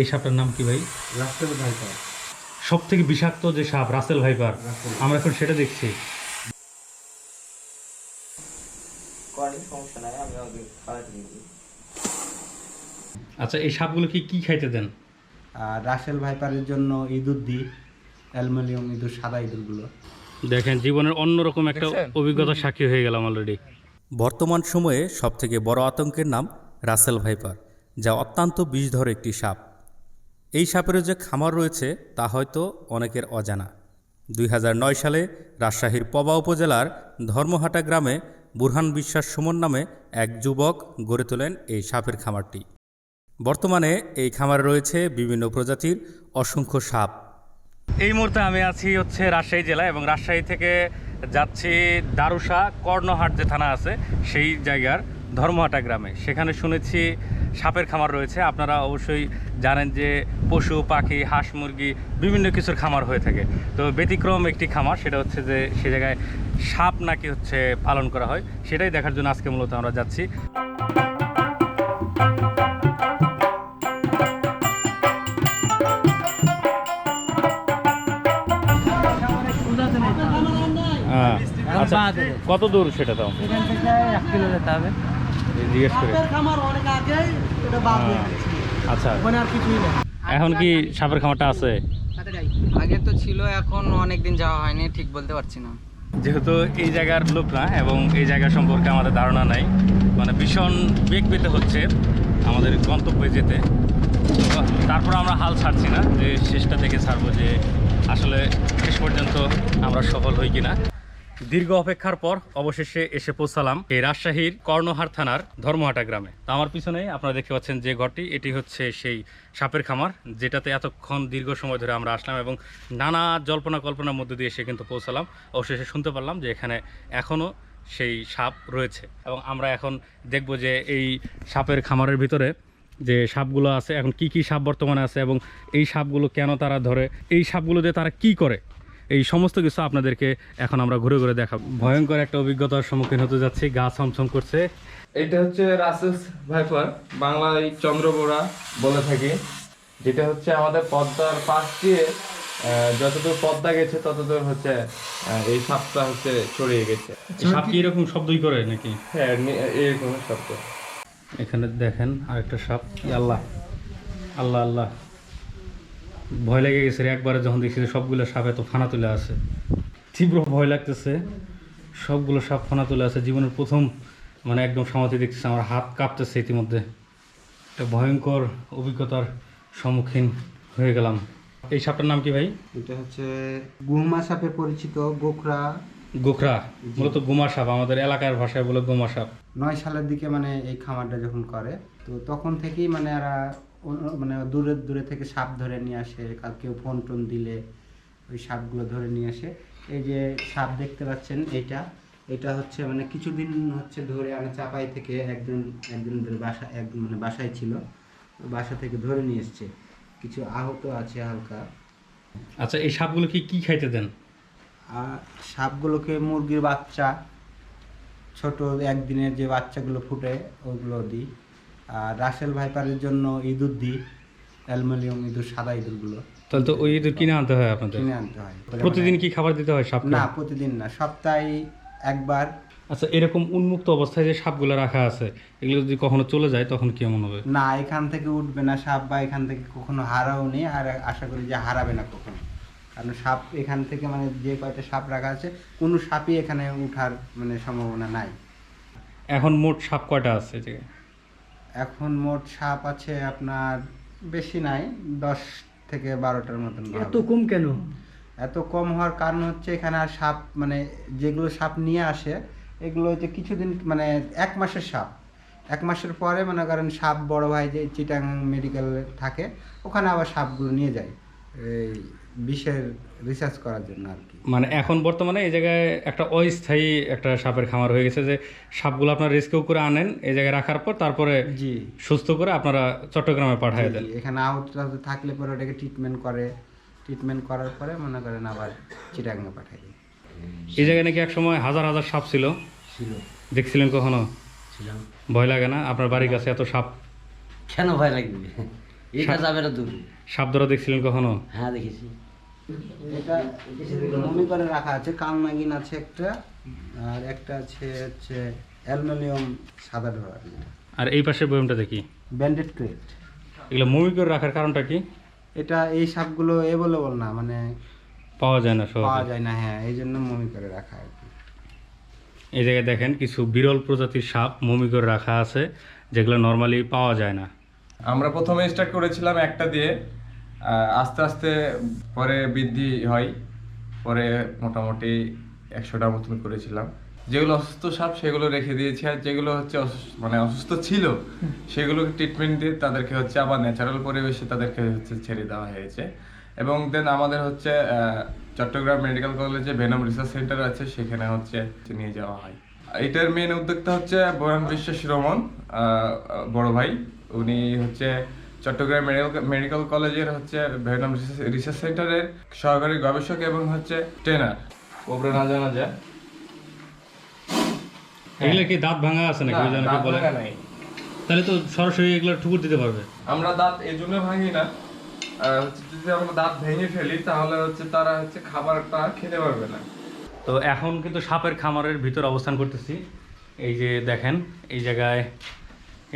এই সাপটার নাম কি ভাই? রাস্তার ভাইপার। সব থেকে বিষাক্ত যে সাপ রাসেল ভাইপার। রাসেল। আমরা এখন সেটা দেখছি। আচ্ছা এই সাপগুলো কি কি খাইতে দেন? আর রাসেল ভাইপারের জন্য ইঁদুর দিই অ্যালুমিনিয়াম ইঁদুর সাদা ইঁদুরগুলো। দেখেন জীবনের অন্যরকম একটা অভিজ্ঞতা সাক্ষী হয়ে গেলাম অলরেডি বর্তমান সময়ে সবথেকে বড় আতঙ্কের নাম রাসেল ভাইপার যা অত্যন্ত বিষধর একটি সাপ। এই সাপেরও যে খামার রয়েছে, তা হয়তো অনেকের অজানা। দুই হাজার নয় সালে রাজশাহীর পবা উপজেলার ধর্মহাটা গ্রামে বুরহান বিশ্বাস সুমন নামে এক যুবক গড়ে তোলেন এই সাপের খামারটি। বর্তমানে এই খামারে রয়েছে বিভিন্ন প্রজাতির অসংখ্য সাপ। এই মুহূর্তে আমি আছি হচ্ছে রাজশাহী জেলা এবং রাজশাহী থেকে যাচ্ছি দারুসা কর্ণহাট যে থানা আছে, সেই জায়গার ধর্মহাটা গ্রামে। সেখানে শুনেছি সাপের খামার রয়েছে। আপনারা অবশ্যই জানেন যে পশু পাখি হাঁস মুরগি বিভিন্ন কিছুর খামার হয়ে থাকে। তো ব্যতিক্রম একটি খামার সেটা হচ্ছে যে সে জায়গায় সাপ নাকি হচ্ছে পালন করা হয় সেটাই দেখার জন্য আজকে মূলত আমরা যাচ্ছি। হ্যাঁ, আচ্ছা কত দূর সেটা তো এখান থেকে এক কিলো যেতে হবে। জিজ্ঞেস করে। খামার অনেক আগেই ওটা বাদ হয়ে গেছে। আচ্ছা। ওখানে আর কিছুই নেই। এখন কি সাপের খামারটা আছে? আগে তো ছিল এখন অনেক দিন যাওয়া হয়নি ঠিক বলতে পারছি না। যেহেতু এই জায়গার লোক না এবং এই জায়গা সম্পর্কে আমাদের ধারণা নাই মানে ভীষণ বেগ পেতে হচ্ছে আমাদের গন্তব্যে যেতে। তারপর আমরা হাল ছাড়ছি না যে শেষটা দেখে ছাড়বো যে আসলে শেষ পর্যন্ত আমরা সফল হই কিনা। দীর্ঘ অপেক্ষার পর অবশেষে এসে পৌঁছালাম এই রাজশাহীর কর্ণহার থানার ধর্মহাটা গ্রামে। তো আমার পিছনে আপনারা দেখতে পাচ্ছেন যে ঘরটি, এটি হচ্ছে সেই সাপের খামার, যেটাতে এতক্ষণ দীর্ঘ সময় ধরে আমরা আসলাম এবং নানা জল্পনা কল্পনার মধ্যে দিয়ে এসে কিন্তু পৌঁছালাম। অবশেষে শুনতে পারলাম যে এখানে এখনও সেই সাপ রয়েছে এবং আমরা এখন দেখব যে এই সাপের খামারের ভিতরে যে সাপগুলো আছে, এখন কি কি সাপ বর্তমানে আছে এবং এই সাপগুলো কেন তারা ধরে, এই সাপগুলো দিয়ে তারা কি করে? এই সমস্ত কিছু আপনাদেরকে এখন আমরা ঘুরে ঘুরে দেখাবো ভয়ঙ্কর একটা অভিজ্ঞতার সম্মুখীন হতে যাচ্ছি গা ছমছম করছে। এটা হচ্ছে রাসেস ভাইপার বাংলায় চন্দ্রবোড়া বলে থাকি। যেটা হচ্ছে আমাদের পদ্মার পাশ দিয়ে যতদূর পদ্মা গেছে ততদূর হচ্ছে এই সাপটা হচ্ছে ছড়িয়ে গেছে। সাপ কি এরকম শব্দই করে নাকি? হ্যাঁ এরকম শব্দ। এখানে দেখেন আরেকটা সাপ। আল্লাহ। আল্লাহ আল্লাহ। ভয় লেগে গেছে একবারে যখন দেখছি যে সবগুলো সাপ এত ফানা তুলে আছে। তীব্র ভয় লাগতেছে। সবগুলো সাপ ফানা তুলে আছে। জীবনের প্রথম মানে একদম সমাধি দেখতেছে আমার হাত কাঁপতেছে ইতিমধ্যে। একটা ভয়ঙ্কর অভিজ্ঞতার সম্মুখীন হয়ে গেলাম। এই সাপটার নাম কি ভাই? এটা হচ্ছে গুমা সাপে পরিচিত গোখরা। গোখরা। মূলত গোমা সাপ। আমাদের এলাকার ভাষায় বলে গোমা সাপ। নয় সালের দিকে মানে এই খামারটা যখন করে তো তখন থেকেই মানে এরা মানে দূরে দূরে থেকে সাপ ধরে নিয়ে আসে কাউ ফোন টোন দিলে ওই সাপগুলো ধরে নিয়ে আসে। এই যে সাপ দেখতে পাচ্ছেন এটা এটা হচ্ছে মানে কিছুদিন হচ্ছে ধরে আনে চাপাই থেকে একজন একজনদের বাসা এক মানে বাসায় ছিল বাসা থেকে ধরে নিয়ে এসছে। কিছু আহত আছে হালকা। আচ্ছা এই সাপগুলো কি খাইতে দেন? সাপগুলোকে মুরগির বাচ্চা ছোট একদিনের যে বাচ্চাগুলো ফুটে ওগুলো দিই। আর রাসেল ভাইপারের জন্য ইঁদুর দিই অ্যালুমিনিয়াম ইঁদুর সাদা ইঁদুরগুলো তাহলে তো ওই ইঁদুর কিনে আনতে হয় আপনাদের? কিনে আনতে হয়। প্রতিদিন কি খাবার দিতে হয় সাপ না প্রতিদিন না সপ্তাহে একবার। আচ্ছা এরকম উন্মুক্ত অবস্থায় যে সাপগুলো রাখা আছে এগুলো যদি কখনো চলে যায় তখন কেমন হবে? না এখান থেকে উঠবে না সাপ বা এখান থেকে কখনো হারাও নেই আর আশা করি যে হারাবে না কখনো। কারণ সাপ এখান থেকে মানে যে কয়টা সাপ রাখা আছে কোনো সাপই এখানে উঠার মানে সম্ভাবনা নাই। এখন মোট সাপ কয়টা আছে? এখন মোট সাপ আছে আপনার বেশি নাই দশ থেকে বারোটার মতন এত কম কেন? এত কম হওয়ার কারণ হচ্ছে এখানে আর সাপ মানে যেগুলো সাপ নিয়ে আসে এগুলো হচ্ছে কিছুদিন মানে এক মাসের সাপ। এক মাসের পরে মনে করেন সাপ বড় ভাই যে চিটাং মেডিকেল থাকে ওখানে আবার সাপগুলো নিয়ে যায়। এই বিষের রিসার্চ করার জন্য আর কি। মানে এখন বর্তমানে এই জায়গায় একটা অস্থায়ী একটা সাপের খামার হয়ে গেছে যে সাপগুলো আপনারা রেস্কিউ করে আনেন এই জায়গায় রাখার পর তারপরে জি। সুস্থ করে আপনারা চট্টগ্রামে পাঠিয়ে দেন। এখানে টাহত থাকলে পরে ওটাকে ট্রিটমেন্ট করে ট্রিটমেন্ট করার পরে মনে করেন আবার চিটাঙ্গে পাঠাই দিই এই জায়গায় নাকি একসময় হাজার হাজার সাপ ছিল। ছিল। দেখছিলেন কখনো? ছিলাম। ভয় লাগে না? আপনার বাড়ির কাছে এত সাপ? কেন ভয় লাগবে? এটা যাবে না দূর। সাপ ধরা দেখছিলেন কখনো? হ্যাঁ দেখেছি। এটা মমি করে রাখা আছে কালনাগিন আছে একটা আর একটা আছে হচ্ছে অ্যালুমিনিয়াম সাদা ডোরা। আর এই পাশের বয়মটা দেখি। Branded crate. এগুলো মুভি করে রাখার কারণটা কি? এটা এই সাপগুলো অ্যাভেলেবল না মানে পাওয়া যায় না সব পাওয়া যায় না হ্যাঁ এই জন্য মমি করে রাখা আর কি। এই জায়গায় দেখেন কিছু বিরল প্রজাতির সাপ মমি করে রাখা আছে যেগুলো নর্মালি পাওয়া যায় না। আমরা প্রথমে স্টার্ট করেছিলাম একটা দিয়ে আস্তে আস্তে পরে বৃদ্ধি হয় পরে মোটামুটি একশোটার মতন করেছিলাম। যেগুলো অসুস্থ সাপ সেগুলো রেখে দিয়েছি। আর যেগুলো হচ্ছে মানে অসুস্থ ছিল সেগুলোকে ট্রিটমেন্ট দিয়ে তাদেরকে হচ্ছে আবার ন্যাচারাল পরিবেশে তাদেরকে হচ্ছে ছেড়ে দেওয়া হয়েছে। এবং দেন আমাদের হচ্ছে চট্টগ্রাম মেডিকেল কলেজে ভেনম রিসার্চ সেন্টার আছে সেখানে হচ্ছে নিয়ে যাওয়া হয়। এটার মেন উদ্যোক্তা হচ্ছে বয়ান বিশ্বাস রমন আহ, বড় ভাই। উনি হচ্ছে চট্টগ্রাম মেডিকেল মেডিকেল কলেজের হচ্ছে ভেনম রিসার্চ সেন্টারের সহকারী গবেষক এবং হচ্ছে ট্রেনার ওপরে না জানা যায়। এগুলো কি দাঁত ভাঙা আছে নাকি? ওই বলে? তাহলে তো সরাসরি এগুলো ঠুকুর দিতে পারবে। আমরা দাঁত এই জন্য ভাঙি না। যদি আমরা দাঁত ভেঙে ফেলি তাহলে হচ্ছে তারা হচ্ছে খাবারটা খেতে পারবে না। তো এখন কিন্তু সাপের খামারের ভিতর অবস্থান করতেছি। এই যে দেখেন এই জায়গায়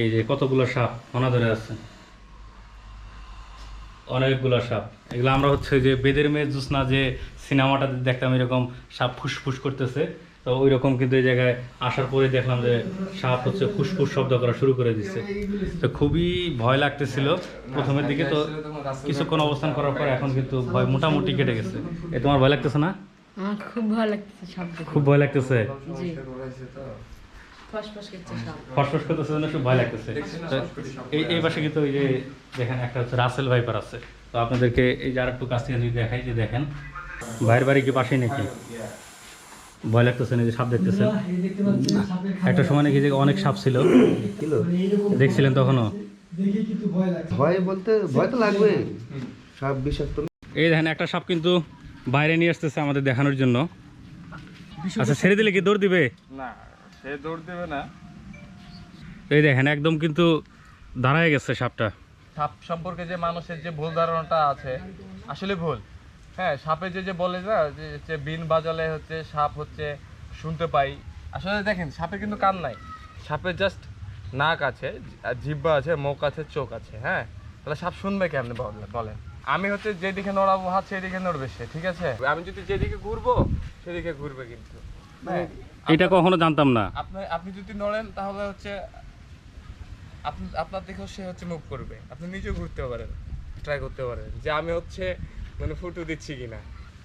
এই যে কতগুলো সাপ? মনা ধরে আছে। অনেকগুলো সাপ। এগুলো আমরা হচ্ছে যে বেদের মেয়ে জুসনা যে সিনেমাটাতে দেখতাম এরকম সাপ ফুসফুস করতেছে তো ওই রকম কিন্তু এই জায়গায় আসার পরে দেখলাম যে সাপ হচ্ছে ফুসফুস শব্দ করা শুরু করে দিচ্ছে তো খুবই ভয় লাগতেছিল। প্রথমের দিকে তো কিছুক্ষণ অবস্থান করার পর এখন কিন্তু ভয় মোটামুটি কেটে গেছে। এ তোমার ভয় লাগতেছে না? খুব ভালো লাগতেছে খুব ভয় লাগতেছে? ফসফস করতেছে জন্য খুব ভয় লাগতেছে। এই এই পাশে কিন্তু ওই যে দেখেন একটা হচ্ছে রাসেল ভাইপার আছে। তো আপনাদেরকে এই যে আর একটু কাছ থেকে যদি দেখাই যে দেখেন ভাইয়ের বাড়ি কি পাশেই নাকি? ভয় লাগতেছে না যে সাপ দেখতেছেন? একটা সময় নাকি যে অনেক সাপ ছিল। দেখছিলেন তখনও? ভয় বলতে ভয় তো লাগবে। সব বিষাক্ত এই দেখেন একটা সাপ কিন্তু বাইরে নিয়ে আসতেছে আমাদের দেখানোর জন্য। আচ্ছা ছেড়ে দিলে কি দৌড় দিবে? না সে দৌড় দেবে না। এই দেখেন একদম কিন্তু দাঁড়ায় গেছে সাপটা। সাপ সম্পর্কে যে মানুষের যে ভুল ধারণাটা আছে আসলে ভুল। হ্যাঁ সাপে যে যে বলে না যে বিন বাজালে হচ্ছে সাপ হচ্ছে শুনতে পাই। আসলে দেখেন সাপে কিন্তু কান নাই। সাপের জাস্ট নাক আছে জিব্বা আছে মুখ আছে চোখ আছে হ্যাঁ? তাহলে সাপ শুনবে কেমনে বলেন। আমি হচ্ছে যেদিকে নড়াবো হাত সেদিকে নড়বে সে ঠিক আছে? আমি যদি যেদিকে ঘুরবো সেদিকে ঘুরবে কিন্তু। এটা কখনো জানতাম না। আপনি আপনি যদি নড়েন তাহলে হচ্ছে আপনি আপনার দেখো সে হচ্ছে মুভ করবে। আপনি নিজেও ঘুরতে পারেন ট্রাই করতে পারেন যে আমি হচ্ছে মানে ফটো দিচ্ছি কিনা।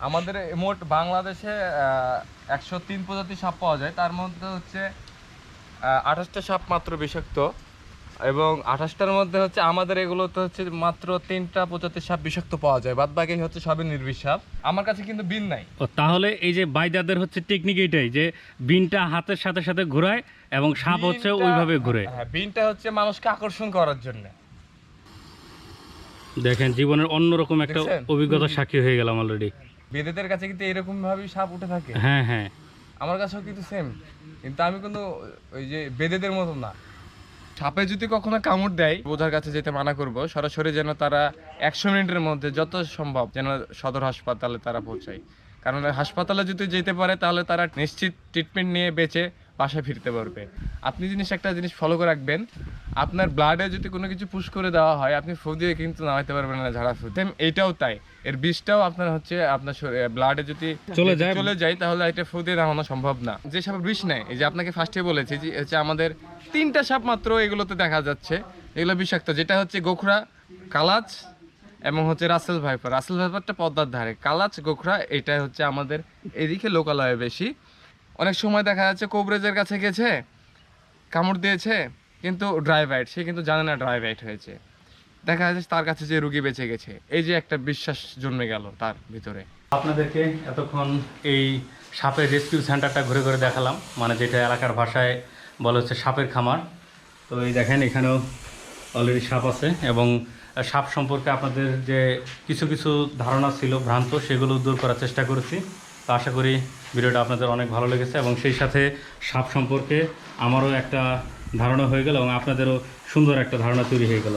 আমাদের মোট বাংলাদেশে একশো তিন প্রজাতির সাপ পাওয়া যায়। তার মধ্যে হচ্ছে আঠাশটা সাপ মাত্র বিষাক্ত। এবং আঠাশটার মধ্যে হচ্ছে আমাদের এগুলোতে হচ্ছে মাত্র তিনটা প্রজাতির সাপ বিষাক্ত পাওয়া যায়। বাদ বাকি হচ্ছে সবই নির্বিষ সাপ। আমার কাছে কিন্তু বিন নাই। ও তাহলে এই যে বাইদাদের হচ্ছে টেকনিক এটাই যে বিনটা হাতের সাথে সাথে ঘোরায় এবং সাপ হচ্ছে ওইভাবে ঘুরে। হ্যাঁ বিনটা হচ্ছে মানুষকে আকর্ষণ করার জন্য। দেখেন জীবনের অন্যরকম একটা দেখছেন? অভিজ্ঞতার সাক্ষী হয়ে গেলাম অলরেডি বেদেদের কাছে কিন্তু এরকম ভাবেই সাপ উঠে থাকে। হ্যাঁ হ্যাঁ। আমার কাছেও কিন্তু সেম কিন্তু আমি কিন্তু ওই যে বেদেদের মতো না। সাপে যদি কখনো কামড় দেয় বোঝার কাছে যেতে মানা করব। সরাসরি যেন তারা একশো মিনিটের মধ্যে যত সম্ভব যেন সদর হাসপাতালে তারা পৌঁছায়। কারণ হাসপাতালে যদি যেতে পারে, তাহলে তারা নিশ্চিত ট্রিটমেন্ট নিয়ে বেঁচে বাসায় ফিরতে পারবে। আপনি জিনিস একটা জিনিস ফলো করে রাখবেন। আপনার ব্লাডে যদি কোনো কিছু পুশ করে দেওয়া হয় আপনি ফু দিয়ে কিন্তু নামাইতে পারবেন না ঝাড়া ফু Same এইটাও তাই। এর বিষটাও আপনার হচ্ছে আপনার ব্লাডে যদি চলে যায়? চলে যায় তাহলে এটা ফু দিয়ে নামানো সম্ভব না। যে বিষ নেয় এই যে আপনাকে ফার্স্টে বলেছি যে হচ্ছে আমাদের তিনটা সাপ মাত্র এগুলোতে দেখা যাচ্ছে এগুলো বিষাক্ত। যেটা হচ্ছে গোখরা কালাচ এবং হচ্ছে রাসেল ভাইপার। রাসেল ভাইপারটা পদ্মার ধারে। কালাচ গোখরা এটা হচ্ছে আমাদের এদিকে লোকালয়ে বেশি। অনেক সময় দেখা যাচ্ছে কোবরেজের কাছে গেছে, কামড় দিয়েছে, কিন্তু ড্রাই বাইট সে কিন্তু জানে না ড্রাই বাইট হয়েছে। দেখা যাচ্ছে তার কাছে যে রুগী বেঁচে গেছে, এই যে একটা বিশ্বাস জন্মে গেল তার ভিতরে। আপনাদেরকে এতক্ষণ এই সাপের রেস্কিউ সেন্টারটা ঘুরে ঘুরে দেখালাম মানে যেটা এলাকার ভাষায় বলা হচ্ছে সাপের খামার। তো এই দেখেন, এখানেও অলরেডি সাপ আছে এবং সাপ সম্পর্কে আপনাদের যে কিছু কিছু ধারণা ছিল, ভ্রান্ত, সেগুলো দূর করার চেষ্টা করেছি। তো আশা করি ভিডিওটা আপনাদের অনেক ভালো লেগেছে এবং সেই সাথে সাপ সম্পর্কে আমারও একটা ধারণা হয়ে গেল এবং আপনাদেরও সুন্দর একটা ধারণা তৈরি হয়ে গেল।